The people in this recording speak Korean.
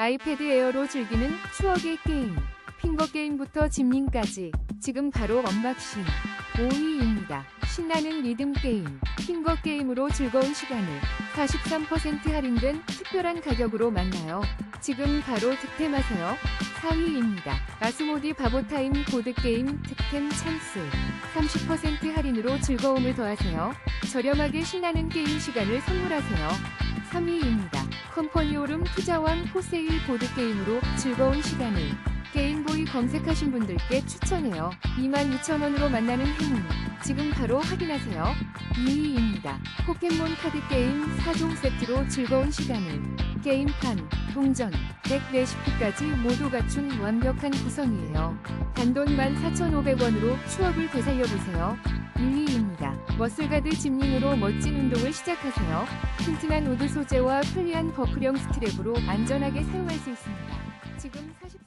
아이패드 에어로 즐기는 추억의 게임. 핑거 게임부터 집링까지 지금 바로 언박싱 5위입니다. 신나는 리듬 게임. 핑거 게임으로 즐거운 시간을 43% 할인된 특별한 가격으로 만나요. 지금 바로 득템하세요. 4위입니다. 아스모디 바보타임 보드게임 득템 찬스. 30% 할인으로 즐거움을 더하세요. 저렴하게 신나는 게임 시간을 선물하세요. 3위입니다. 컴퍼니오름 투자왕 포세일 보드게임으로 즐거운 시간을 게임보이 검색하신 분들께 추천해요. 22,000원으로 만나는 행운. 지금 바로 확인하세요. 2위입니다. 포켓몬 카드 게임 4종 세트로 즐거운 시간을 게임판, 동전, 덱 레시피까지 모두 갖춘 완벽한 구성이에요. 단돈 14,500원으로 추억을 되살려보세요. 1위입니다. 머슬가드 짐링으로 멋진 운동을 시작하세요. 튼튼한 우드 소재와 편리한 버클형 스트랩으로 안전하게 사용할 수 있습니다. 지금 44